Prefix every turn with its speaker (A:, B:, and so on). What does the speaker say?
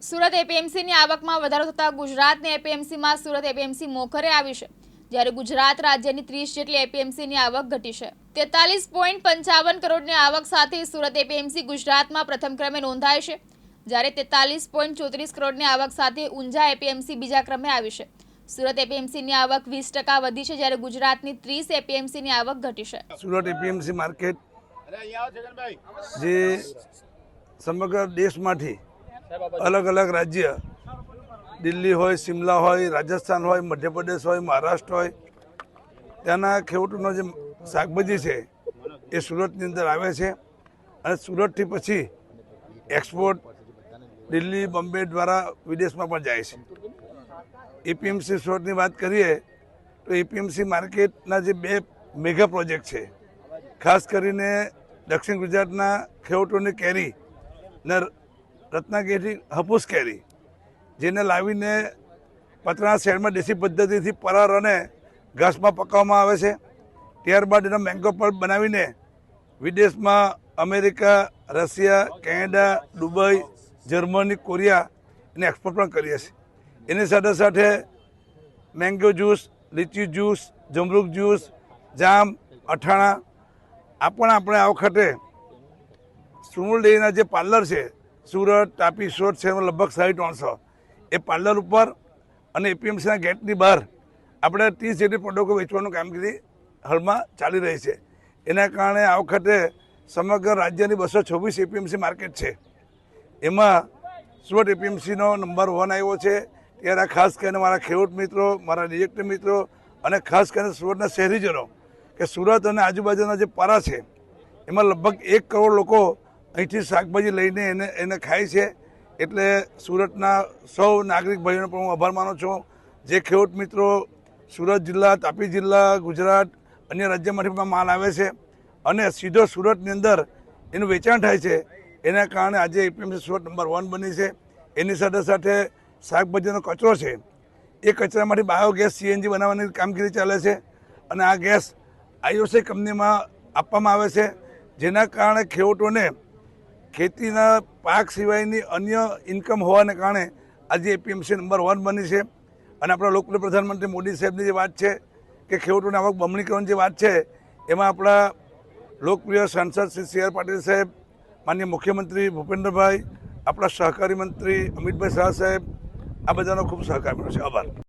A: સુરત એપીએમસીની આવકમાં વધારો થતાં ગુજરાતની એપીએમસીમાં સુરત એપીએમસી મોખરે આવી છે જ્યારે ગુજરાત રાજ્યની ત્રીસ જેટલી એપીએમસીની આવક ઘટી છે. તેતાલીસ પોઈન્ટ પંચાવન કરોડની આવક સાથે સુરત એપીએમસી ગુજરાતમાં પ્રથમ ક્રમે નોંધાય છે જ્યારે તેતાલીસ પોઈન્ટ ચોત્રીસ કરોડની આવક સાથે ઊંઝા એપીએમસી બીજા ક્રમે આવી છે. સુરત એપીએમસીની આવક વીસ ટકા વધી છે જ્યારે ગુજરાતની ત્રીસ એપીએમસીની આવક ઘટી છે.
B: સુરત એપીએમસી માર્કેટ જે સમગ્ર દેશમાંથી અલગ અલગ રાજ્ય. દિલ્હી હોય, શિમલા હોય, રાજસ્થાન હોય, મધ્યપ્રદેશ હોય, મહારાષ્ટ્ર હોય. ત્યાંના ખેડૂતોનો જે શાકભાજી છે, એ સુરતની અંદર આવે છે. અને સુરતથી પછી એક્સપોર્ટ દિલ્હી, બોમ્બે દ્વારા વિદેશમાં પણ જાય છે. એપીએમસી સુરતની વાત કરીએ, તો એપીએમસી માર્કેટના જે બે મેગા પ્રોજેક્ટ છે. ખાસ કરીને દક્ષિણ ગુજરાતના ખેડૂતોની કેરી, ને રત્નાગીરી હપૂસ કેરી, જેને લાવીને પતરા શહેરમાં દેશી પદ્ધતિથી પરાર અને ઘાસમાં પકાવવામાં આવે છે. ત્યારબાદ એનો મેંગો પલ્પ બનાવીને વિદેશમાં America, Russia, Canada, Dubai, Germany, Korea એને એક્સપોર્ટ પણ કરીએ છીએ. એની સાથે સાથે મેંગો જ્યુસ લીચી જ્યુસ જમરૂક જ્યુસ જામ અઠાણા આ પણ આપણે આ વખતે સુમુલ ડેરીના જે પાર્લર છે સુરત, તાપી, સુરત શહેરમાં લગભગ સાડી ત્રણસો. એ પાર્લર ઉપર અને એપીએમસીના ગેટની બહાર આપણે ત્રીસ જેટલી પ્રોડક્ટો વેચવાનું કામગીરી હાલમાં ચાલી રહી છે. એના કારણે આ વખતે સમગ્ર રાજ્યની બસો છવ્વીસ એપીએમસી માર્કેટ છે. એમાં સુરત એપીએમસીનો નંબર વન આવ્યો છે. ત્યારે ખાસ કરીને મારા ખેડૂત મિત્રો, મારા ડિરેક્ટર મિત્રો અને ખાસ કરીને સુરતના શહેરીજનો કે સુરત અને આજુબાજુના જે પારા છે, એમાં લગભગ એક કરોડ લોકો અહીંથી શાકભાજી લઈને એને એને ખાય છે. એટલે સુરતના સૌ નાગરિક ભાઈઓનો પણ હું આભાર માનું છું. જે ખેડૂત મિત્રો સુરત જિલ્લા, તાપી જિલ્લા, ગુજરાત, અન્ય રાજ્યમાંથી પણ માલ આવે છે અને સીધો સુરતની અંદર એનું વેચાણ થાય છે, એના કારણે આજે એપીએમસી સુરત નંબર વન બની છે. એની સાથે સાથે શાકભાજીનો કચરો છે. એ કચરામાંથી બાયોગેસ સીએનજી બનાવવાની કામગીરી ચાલે છે અને આ ગેસ આઈઓસી કંપનીમાં આપવામાં આવે છે. જેના કારણે ખેડૂતોને ખેતીના પાક સિવાયની અન્ય ઇન્કમ હોવાને કારણે આજે એપીએમસી નંબર વન બની છે. અને આપણા લોકપ્રિય પ્રધાનમંત્રી મોદી સાહેબની જે વાત છે કે ખેડૂતોને આવક બમણી કરવાની જે વાત છે, એમાં આપણા લોકપ્રિય સાંસદ શ્રી સી આર પાટીલ સાહેબ, માન્ય મુખ્યમંત્રી ભૂપેન્દ્રભાઈ, આપણા સહકારી મંત્રી અમિતભાઈ શાહ સાહેબ, આ બધાનો ખૂબ સહકાર મળ્યો છે. આભાર.